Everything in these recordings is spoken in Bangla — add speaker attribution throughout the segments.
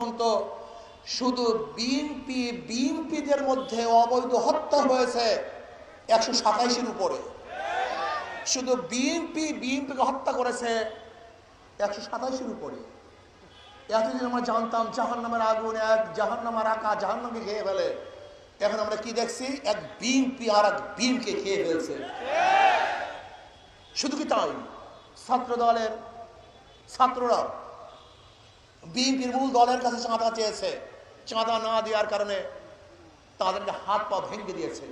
Speaker 1: পর্যন্ত শুধু বিএনপি, বিএনপিদের মধ্যে অবৈধ হত্যা হয়েছে একশো সাতাইশের উপরে। শুধু বিএনপি, বিএনপিকে হত্যা করেছে একশো সাতাইশের উপরে। এতদিন আমরা জানতাম জাহান নামের আগুন এক জাহান নামার আকা জাহান নামকে খেয়ে ফেলে। এখন আমরা কি দেখছি? এক বিএনপি আর এক বিএনকে খেয়ে ফেলছে। শুধু কি তাই? ছাত্র দলের ছাত্ররা বিএনপির মূল দলের কাছে চাঁদা চেয়েছে। চাঁদা না দেওয়ার কারণে তাদেরকে হাত পা ভেঙে দিয়েছে।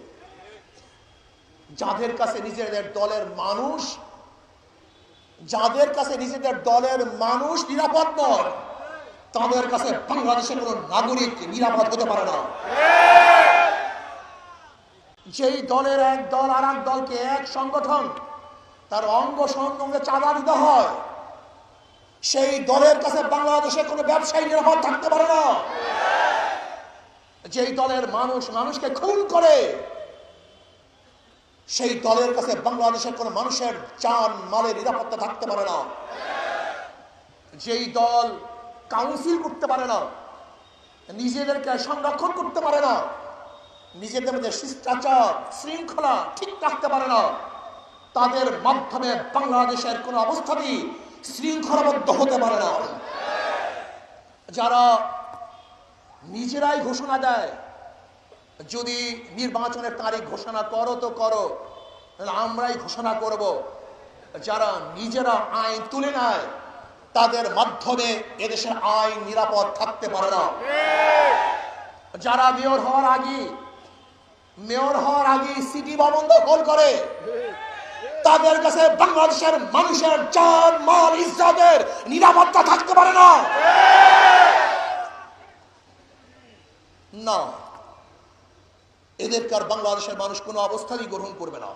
Speaker 1: যাদের কাছে নিজেদের দলের মানুষ, যাদের কাছে নিজেদের দলের মানুষ নিরাপদ নয়, তাদের কাছে বাংলাদেশের কোন নাগরিক নিরাপদ হতে পারে না। যেই দলের এক দল আর এক দলকে এক সংগঠন, তার অঙ্গ সংগঠনকে চাঁদা দিতে হয়। সেই দলের কাছে বাংলাদেশে কোনো ব্যবসায়ী নিরাপদ থাকতে পারে না। যেই দলের মানুষ মানুষকে খুন করে, সেই দলের কাছে বাংলাদেশের কোনো মানুষের চান মালের নিরাপত্তা থাকতে পারে না। যেই দল কাউন্সিল করতে পারে না, নিজেদেরকে সংরক্ষণ করতে পারে না, নিজেদের মধ্যে শিষ্টাচার, শৃঙ্খলা ঠিক রাখতে পারে না, তাদের মাধ্যমে বাংলাদেশের কোনো অবস্থাতেই শৃঙ্খলাবদ্ধ হতে পারে না। যারা নিজেরাই ঘোষণা দেয়, যদি নির্বাচনের তারিখ ঘোষণা করো তো করো আমরাই ঘোষণা করব। যারা নিজেরা আইন তুলে নেয়, তাদের মাধ্যমে এদেশের আইন নিরাপদ থাকতে পারে না। যারা মেয়র হওয়ার আগে মেয়র হওয়ার আগে সিটি ভবন দখল করে তাদের কাছে বাংলাদেশের মানুষের জান মাল, ইজ্জতের নিরাপত্তা থাকতে পারে না। না। বাংলাদেশের মানুষ কোনো অবস্থানই গ্রহণ করবে না।